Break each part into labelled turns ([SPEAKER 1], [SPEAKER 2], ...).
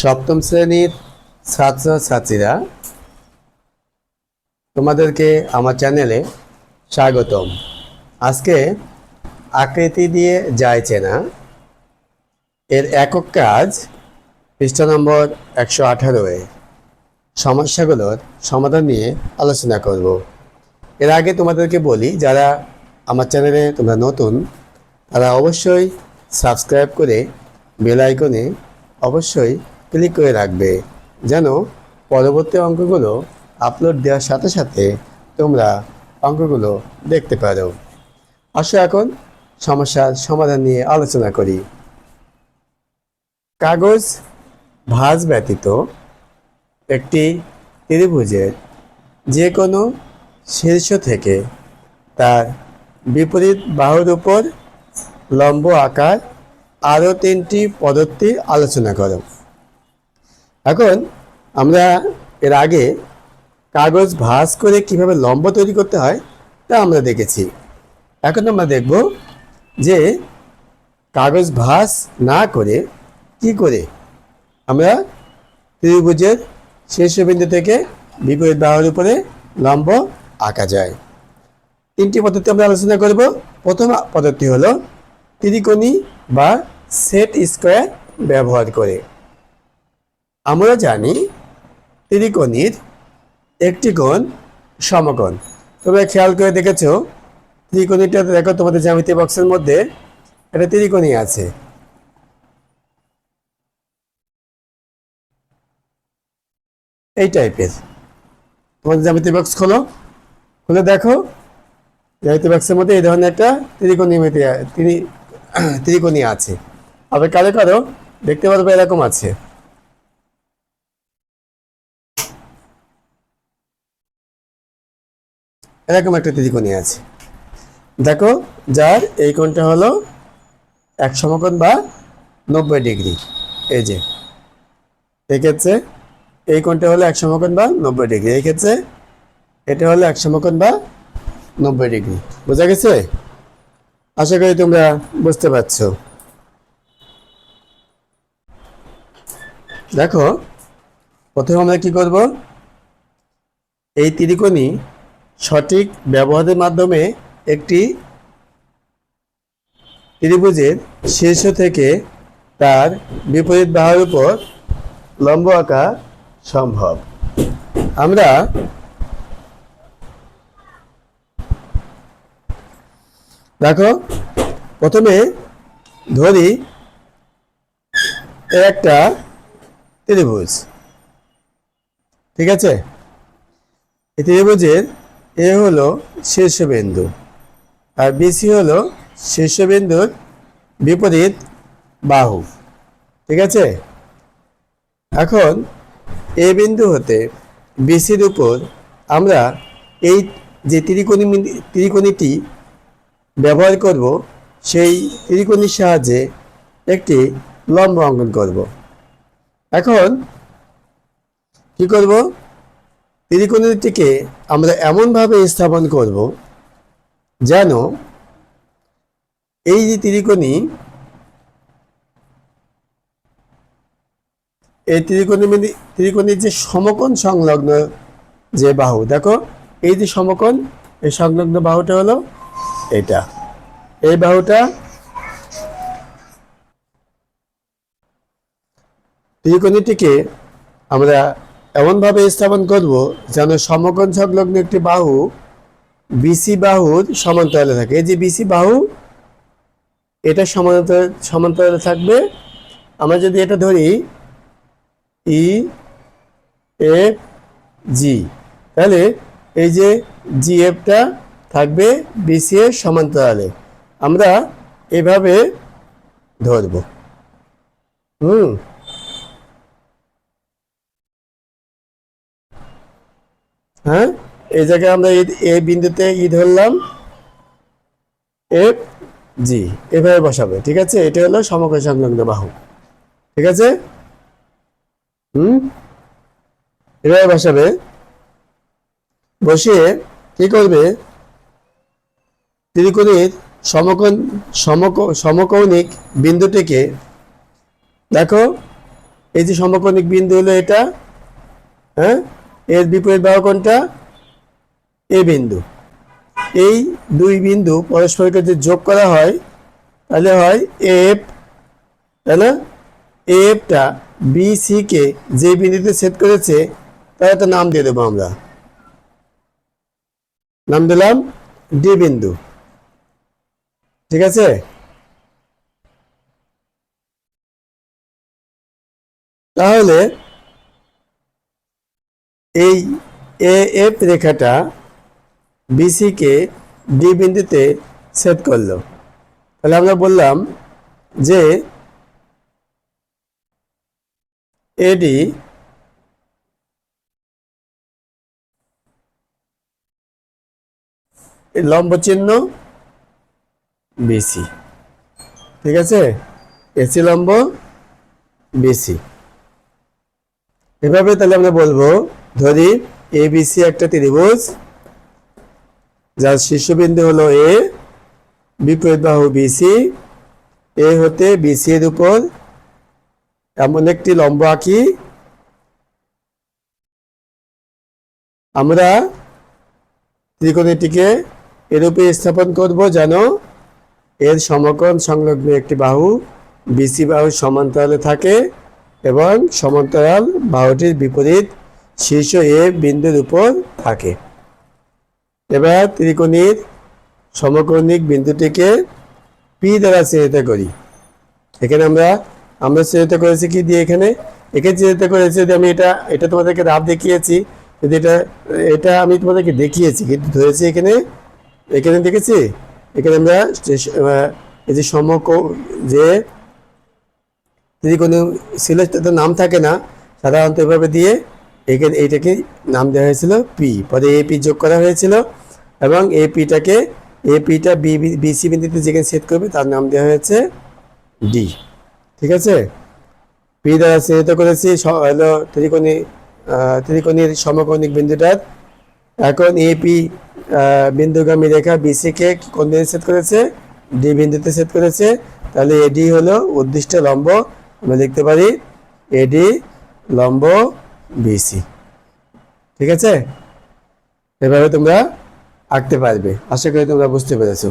[SPEAKER 1] সপ্তম শ্রেণির ছাত্র ছাত্রীরা তোমাদেরকে আমার চ্যানেলে স্বাগতম। আজকে আকৃতি দিয়ে যায় চেনা এর একক কাজ পৃষ্ঠা নম্বর একশো আঠারোয় সমস্যাগুলোর সমাধান নিয়ে আলোচনা করব। এর আগে তোমাদেরকে বলি, যারা আমার চ্যানেলে তোমরা নতুন, তারা অবশ্যই সাবস্ক্রাইব করে বেল আইকনে অবশ্যই ক্লিক করে রাখবে। যেন পরবর্তী অঙ্কগুলো আপলোড দেওয়ার সাথে সাথে তোমরা অঙ্কগুলো দেখতে পারো। আসো এখন সমস্যার সমাধান নিয়ে আলোচনা করি। কাগজ ভাঁজ ব্যতীত একটি ত্রিভুজের যে কোনো শীর্ষ থেকে তার বিপরীত বাহুর উপর লম্ব আকার আরও তিনটি পদ্ধতির আলোচনা করো। এখন আমরা এর আগে কাগজ ভাঁজ করে কীভাবে লম্ব তৈরি করতে হয় তা আমরা দেখেছি। এখন আমরা দেখব যে কাগজ ভাঁজ না করে কি করে আমরা ত্রিভুজের শীর্ষবিন্দু থেকে বিপরীত বাহুর উপরে লম্ব আঁকা যায়। তিনটি পদ্ধতি আমরা আলোচনা করব। প্রথম পদ্ধতি হলো ত্রিকোণী বা সেট স্কোয়ার ব্যবহার করে। আমরা জানি ত্রিকোণীর একটি কোণ সমকোণ। তোমরা খেয়াল করে দেখেছ ত্রিকোণীটা দেখো তোমাদের জ্যামিতি বক্সের মধ্যে, একটা ত্রিকোণী আছে। এই টাইপের। তোমাদের জ্যামিতি বক্স খোলো। খুলে দেখো, জ্যামিতি বক্সের মধ্যে এই ধরনের একটা ত্রিকোণী ত্রি ত্রিকোণী আছে। আবার কালে করো, দেখতে পারবে এরকম আছে। এরকম একটা ত্রিকোণী আছে। দেখো, যার এই কোণটা হলো এক সমকোণ বা নব্বই ডিগ্রি। এই যে, এক্ষেত্রে এই কোণটা হলো এক সমকোণ বা নব্বই ডিগ্রি। এই ক্ষেত্রে এটা হলো এক সমকোণ বা নব্বই ডিগ্রি। বোঝা গেছে? আশা করি তোমরা বুঝতে পারছ। দেখো, প্রথমে আমরা কি করব? এই ত্রিকোণী সঠিক ব্যবহারের মাধ্যমে একটি ত্রিভুজের শীর্ষ থেকে তার বিপরীত বাহুর উপর লম্ব আঁকা সম্ভব। আমরা দেখো, প্রথমে ধরি একটা ত্রিভুজ। ঠিক আছে? এই ত্রিভুজের এ হলো শীর্ষবিন্দু আর বিসি হলো শীর্ষবিন্দুর বিপরীত বাহু। ঠিক আছে? এখন এ বিন্দু হতে বিসির উপর আমরা এই যে ত্রিকোণী ত্রিকোণীটি ব্যবহার করব, সেই ত্রিকোণীর সাহায্যে একটি লম্ব অঙ্কন করব। এখন কি করব? ত্রিকোণীটিকে আমরা এমনভাবে স্থাপন করব যেন এই যে ত্রিকোণী, এই ত্রিকোণী ত্রিকোণীর যে সমকোণ সংলগ্ন যে বাহু, দেখো, এই যে সমকোণ, এই সংলগ্ন বাহুটা হলো এটা। এই বাহুটা ত্রিকোণীটিকে আমরা এমনভাবে স্থাপন করব যেন সমকোণ সংলগ্ন একটি বাহু বিসি বাহুর সমান্তরালে থাকে। এই যে বিসি বাহু, এটা সমান্তরাল, সমান্তরালে থাকবে। আমরা যদি এটা ধরি ই এফ জি তাহলে এই যে জি এফটা থাকবে বিসি এর সমান্তরালে। আমরা এভাবে ধরব। হুম। হ্যাঁ? এই জায়গায় আমরা এই বিন্দুতে ই ধরলাম। এফ জি, এভাবে বসাবে, ঠিক আছে? এটা হলো সমকোণ সংলগ্ন বাহু, ঠিক আছে? হুম? এভাবে বসাবে। বসিয়ে কি করবে? ত্রিকোণীর সমকোণ, সমক, সমকৌণিক বিন্দুটিকে, দেখো, এই যে সমকৌণিক বিন্দু হলো এটা হ্যাঁ? এর বিপরীত বাহু কোনটা? এ বিন্দু। এই দুই বিন্দু পরস্পরকে যদি যোগ করা হয়, তাহলে হয় এফ তাই না এফটা বি যে বিন্দুতে সেট করেছে, তার একটা নাম দিয়ে দেবো আমরা। নাম দিলাম ডি বিন্দু। ঠিক আছে? তাহলে এই এফ রেখাটা বিসিকে ডি বিন্দুতে সেট করল। তাহলে আমরা বললাম যে এডি লম্ব চিহ্ন বিসি ঠিক আছে? এসি লম্ব বিসি এভাবে তাহলে আমরা বলব ধরি এ বিসি একটা ত্রিভুজ, যার শীর্ষবিন্দু হলো এ বিপরীত বাহু বিসি এ হতে বিসি এর উপর। এমন একটি লম্ব আঁকি। আমরা ত্রিকোণীটিকে এরূপে স্থাপন করব যেন এর সমকোণ সংলগ্ন একটি বাহু বিসি বাহু সমান্তরালে থাকে এবং সমান্তরাল বাহুটির বিপরীত শীর্ষ এ বিন্দুর উপর থাকে। এবার ত্রিকোণীর সমকোণিক বিন্দুটিকে পি দ্বারা চিহ্নিত করি। এখানে আমরা আমরা চিহ্নিত করেছি কি দিয়ে এখানে? একে চিহ্নিত করেছি যদি আমি এটা এটা তোমাদেরকে রাব দেখিয়েছি, যদি এটা এটা আমি তোমাদেরকে দেখিয়েছি, কিন্তু ধরেছি এখানে এখানে দেখেছি? এখানে আমরা এই যে সমক, যে যদি কোনো ছিল তাদের নাম থাকে না, সাধারণত এভাবে দিয়ে এখানে এইটাকে নাম দেওয়া হয়েছিল পি পরে এ পি যোগ করা হয়েছিল এবং এ পিটাকে এ পিটা বি বিসি বিন্দুতে যেখানে সেট করবে তার নাম দেওয়া হয়েছে ডি ঠিক আছে? পি দ্বারা চিহ্নিত করেছি হলো ত্রিকোণী ত্রিকোণীর সমকোণিক বিন্দুটার। এখন এপি বিন্দুগামী রেখা বিসি কে কোন বিন্দু সেট করেছে? ডি বিন্দুতে সেট করেছে। তাহলে এডি হলো উদ্দিষ্ট লম্ব, আমরা লিখতে পারি এডি লম্ব বিসি ঠিক আছে? এভাবে তোমরা আঁকতে পারবে। আশা করি তোমরা বুঝতে পেরেছ।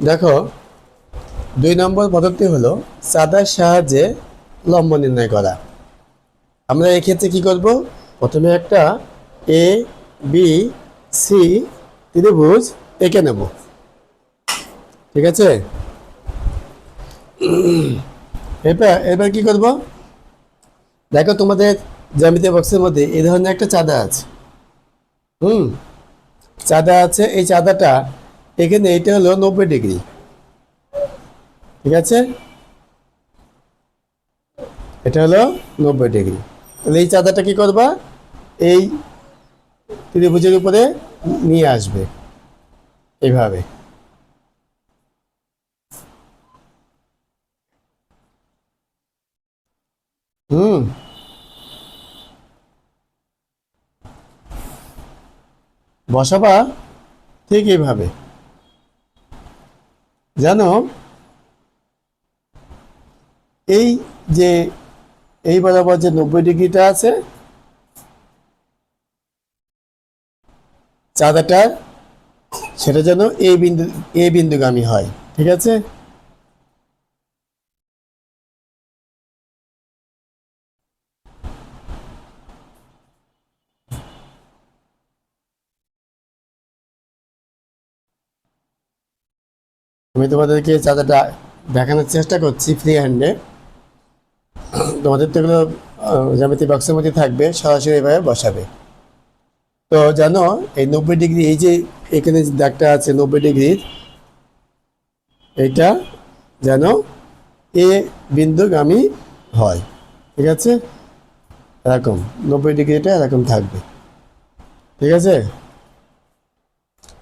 [SPEAKER 1] দেখো, দুই নম্বর পদ্ধতি হলো চাঁদার সাহায্যে লম্ব নির্ণয় করা। আমরা এক্ষেত্রে কি করব? প্রথমে একটা এ বি সি ত্রিভুজ এঁকে নেব। ঠিক আছে? এবার এবার কি করব? দেখো তোমাদের জ্যামিতি বক্সের মধ্যে এই ধরনের একটা চাঁদা আছে। হুম? চাঁদা আছে, এই চাঁদাটা এখানে এটা হলো নব্বই ডিগ্রি। ঠিক আছে? এটা হলো নব্বই ডিগ্রি। তাহলে এই চাঁদাটা কি করবা? এই ত্রিভুজের উপরে নিয়ে আসবে। এইভাবে হুম। বসাবা ঠিক এইভাবে। যেন এই যে, এই বরাবর যে নব্বই ডিগ্রিটা আছে, চাঁদাটা, সেটা যেন এ বিন্দু এ বিন্দুগামী হয়, ঠিক আছে? আমি তোমাদেরকে চাঁদাটা দেখানোর চেষ্টা করছি ফ্রি হ্যান্ডে তোমাদের তো এগুলো জ্যামিতি বক্সের মধ্যে থাকবে, সরাসরি এভাবে বসাবে। তো জানো, এই নব্বই ডিগ্রি, এই যে এখানে যে দাগটা আছে নব্বই ডিগ্রির, এটা যেন এ বিন্দুগামী হয়। ঠিক আছে? এরকম, নব্বই ডিগ্রিটা এরকম থাকবে। ঠিক আছে?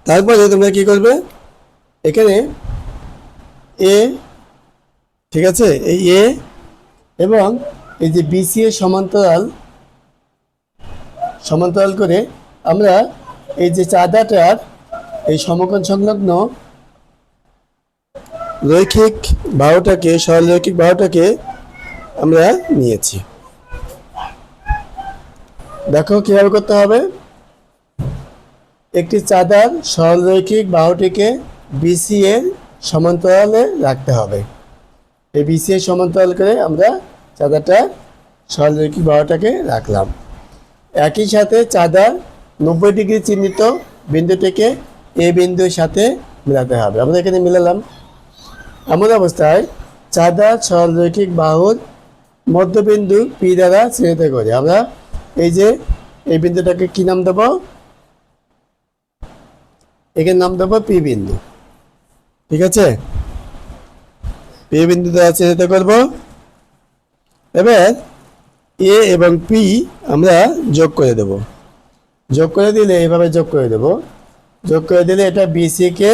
[SPEAKER 1] তারপরে তোমরা কি করবে? এখানে এ ঠিক আছে? এই এ এবং এই যে বিসি এর সমান্তরাল সমান্তরাল করে আমরা এই যে চাঁদাটার এই সমকোণ সংলগ্ন রৈখিক বাহুটাকে, সরলরৈখিক বাহুটাকে আমরা নিয়েছি। দেখো কীভাবে করতে হবে? একটি চাঁদার সরলরৈখিক বাহুটিকে বিসি এর সমান্তরালে রাখতে হবে। এই বিসি এর সমান্তরাল করে আমরা চাঁদাটা সরলরৈখিক বাহুটাকে রাখলাম। একই সাথে চাঁদার নব্বই ডিগ্রি চিহ্নিত বিন্দুটিকে এ বিন্দুর সাথে মেলাতে হবে। আমরা এখানে মিলালাম। এমন অবস্থায় চাঁদার সরলরৈখিক বাহুর মধ্যবিন্দু পি দ্বারা চিহ্নিত করি। আমরা এই যে এই বিন্দুটাকে কি নাম দেবো? এখানে নাম দেবো পি বিন্দু। ঠিক আছে? পি বিন্দু দ্বারা চিহ্নিত করব? এবার এ এবং পি আমরা যোগ করে দেব। যোগ করে দিলে এইভাবে যোগ করে দেব। যোগ করে দিলে এটা বিসি কে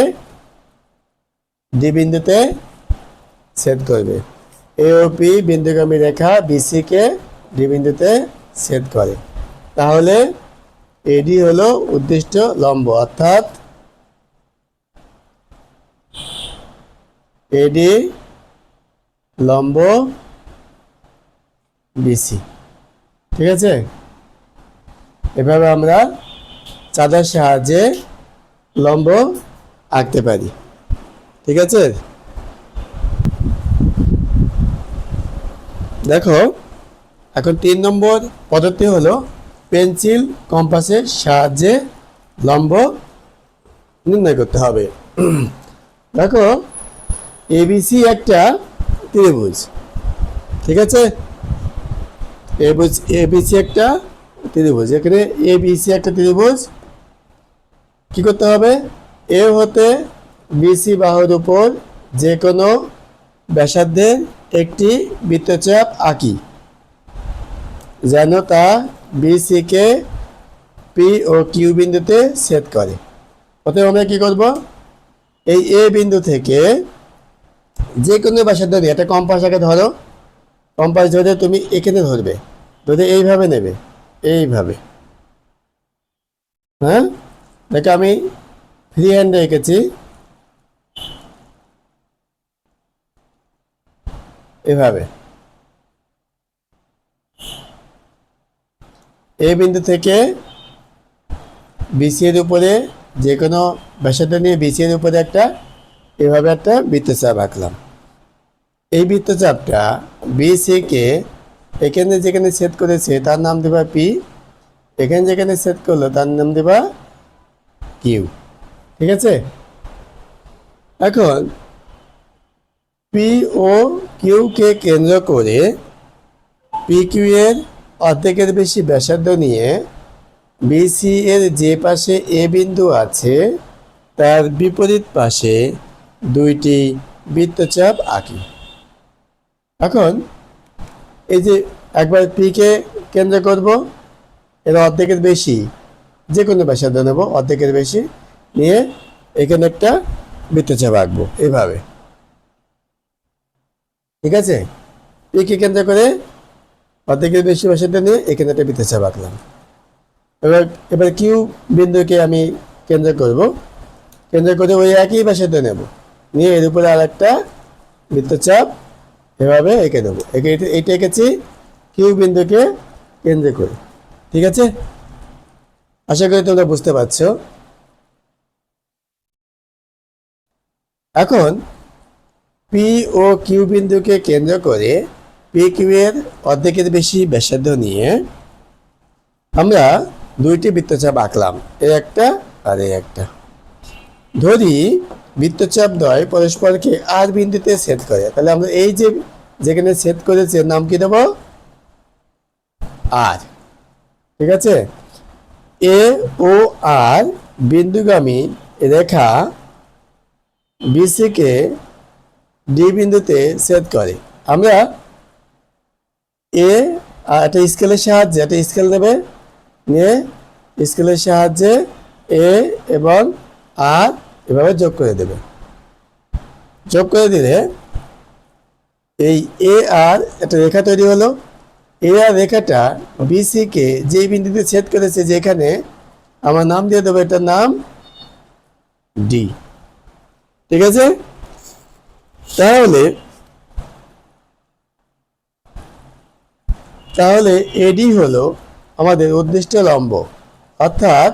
[SPEAKER 1] ডি বিন্দুতে সেট করবে। এ ও পি বিন্দুগামী রেখা বিসি কে ডি বিন্দুতে সেট করে। তাহলে এডি হলো উদ্দিষ্ট লম্ব, অর্থাৎ এডি লম্ব বিসি ঠিক আছে? এভাবে আমরা চাঁদার সাহায্যে লম্ব আঁকতে পারি। ঠিক আছে? দেখো, এখন তিন নম্বর পদ্ধতি হলো পেন্সিল কম্পাসের সাহায্যে লম্ব নির্ণয় করতে হবে। দেখো এবিসি একটা ত্রিভুজ, ঠিক আছে? এবিসি এবিসি একটা ত্রিভুজ, এখানে এবিসি একটা ত্রিভুজ, কি করতে হবে? এ হতে বিসি বাহুর উপর যে কোনো ব্যাসার্ধের একটি বৃত্তচাপ আঁকি, যেন তা বিসিকে পি ও কিউ বিন্দুতে সেট করে। প্রথমে আমরা কি করব? এই এ বিন্দু থেকে যে কোনো ব্যাসার্ধ দিয়ে একটা কম্পাস আগে ধরো কম্পাস ধরে তুমি এখানে ধরবে, ধরে এইভাবে নেবে, এইভাবে। হ্যাঁ? দেখো আমি ফ্রি হ্যান্ড রেখেছি এভাবে। এই বিন্দু থেকে বিসি এর উপরে যে কোনো ব্যাসার্ধ নিয়ে বিসি এর উপরে একটা এভাবে একটা বৃত্তচাপ আঁকলাম। এই বৃত্তচাপটা বিসি কে এখানে যেখানে সেট করেছে তার নাম দেবা পি এখানে যেখানে সেট করল তার নাম দেবা কিউ ঠিক আছে? এখন পি ও কিউকে কেন্দ্র করে পি কিউ এর অর্ধেকের বেশি ব্যাসার্ধ নিয়ে বিসি এর যে পাশে এ বিন্দু আছে, তার বিপরীত পাশে দুইটি বৃত্তচাপ আঁকি। এখন এই যে একবার পিকে কেন্দ্র করব, এর অর্ধেকের বেশি যে কোনো ব্যাসার্ধ নেব, অর্ধেকের বেশি, নিয়ে এখানে একটা বৃত্তচাপ আঁকবো এইভাবে ঠিক আছে? পিকে কেন্দ্র করে অর্ধেকের বেশি ব্যাসার্ধ নিয়ে এখানে একটা বৃত্তচাপ আঁকলাম। এবার এবার কিউ বিন্দুকে আমি কেন্দ্র করব। কেন্দ্র করে ওই একই ব্যাসার্ধ নেব। নিয়ে এর উপরে আর একটা বৃত্তচাপ এভাবে এঁকে দেবো এঁকে এটা- এঁকেছি কিউ বিন্দুকে কেন্দ্র করে। ঠিক আছে? আশা করি তোমরা বুঝতে পারছ। এখন পি ও কিউ বিন্দুকে কেন্দ্র করে পি কিউ এর অর্ধেকের বেশি ব্যাসার্ধ নিয়ে আমরা দুইটি বৃত্তচাপ আঁকলাম এর একটা আর এই একটা। ধরি বৃত্তচাপ দ্বয় পরস্পরকে আর বিন্দুতে সেট করে। তাহলে আমরা এই যে যেখানে সেট করেছে, নাম কি দেব? আর। ঠিক আছে? এ ও আর বিন্দুগামী রেখা বিসিকে ডি বিন্দুতে সেট করে। আমরা এ আর একটা স্কেলের সাহায্যে, একটা স্কেল দেবে। নিয়ে স্কেলের সাহায্যে এ এবং আর এভাবে যোগ করে দেবে। যোগ করে দিলে এই এ আর একটা রেখা তৈরি হলো। এ আর রেখাটা বিসি কে যে বিন্দুতে ছেদ করেছে যেখানে আমার নাম দিয়ে দেবো এটার নাম ডি ঠিক আছে? তাহলে তাহলে এডি হলো আমাদের উদ্দিষ্ট লম্ব। অর্থাৎ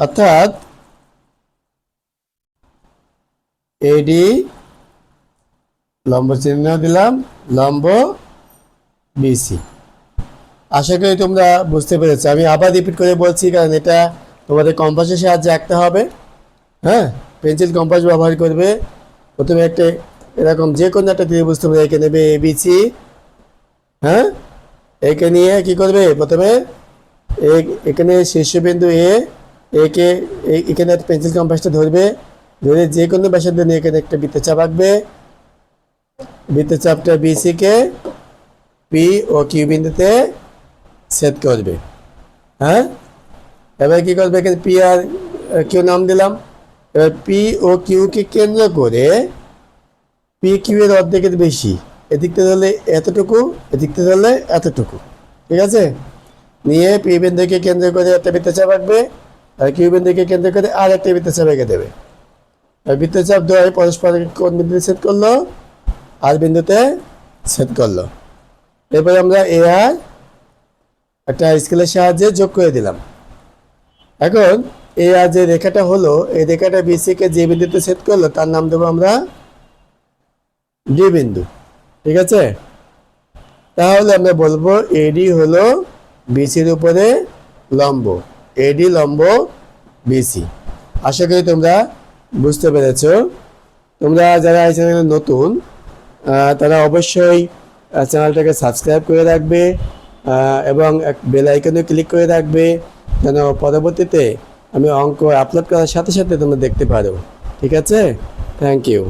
[SPEAKER 1] অর্থাৎ এডি লম্ব চিহ্ন দিলাম, লম্ব বিসি আশা করি তোমরা বুঝতে পেরেছ। আমি আবার রিপিট করে বলছি, কারণ এটা তোমাদের কম্পাসের সাহায্যে আঁকতে হবে। হ্যাঁ? পেন্সিল কম্পাস ব্যবহার করবে। প্রথমে একটা এরকম যে কোনো একটা ত্রিভুজ তোমরা এঁকে নেবে এ বিসি হ্যাঁ? একে নিয়ে কি করবে? প্রথমে এখানে শীর্ষবিন্দু এ একে এখানে পেন্সিল কম্পাসটা ধরবে, ধরে যে কোনো ব্যাসার্ধ নিয়ে এখানে একটা বৃত্ত বৃত্তচাপ আঁকবে। বৃত্তচাপটা বিসি কে পি ও কিউ বিন্দুতে সেট করবে। হ্যাঁ? এবার কি করবে এখানে পি আর কিউ নাম দিলাম। এবার পি ও কিউকে কেন্দ্র করে পি কিউ এর অর্ধেকের বেশি। এদিক থেকে ধরলে এতটুকু এদিক থেকে ধরলে এতটুকু। ঠিক আছে? নিয়ে পি বিন্দুকে কেন্দ্র করে একটা বৃত্তচাপ আঁকবে। আর কিউ বিন্দুকে কেন্দ্র করে আর একটা বৃত্তচাপ এঁকে দেবে। বৃত্তচাপ দ্বয় পরস্পর কোন বিন্দুতে সেট করল? আর বিন্দুতে সেট করল। এরপরে আমরা এ আর একটা স্কেলের সাহায্যে যোগ করে দিলাম। এখন এ আর যে রেখাটা হলো, এই রেখাটা বিসি কে যে বিন্দুতে সেট করল, তার নাম দেবো আমরা ডি বিন্দু। ঠিক আছে? তাহলে আমরা বলব এডি হলো বিসির উপরে লম্ব। এডি লম্ব বিসি। আশা করি তোমরা বুঝতে পেরেছ। তোমরা যারা এই চ্যানেলে নতুন তারা অবশ্যই চ্যানেলটাকে সাবস্ক্রাইব করে রাখবে এবং বেল আইকনে ক্লিক করে রাখবে, যেন পরবর্তীতে আমি অঙ্ক আপলোড করার সাথে সাথে তোমরা দেখতে পারো। ঠিক আছে? Thank you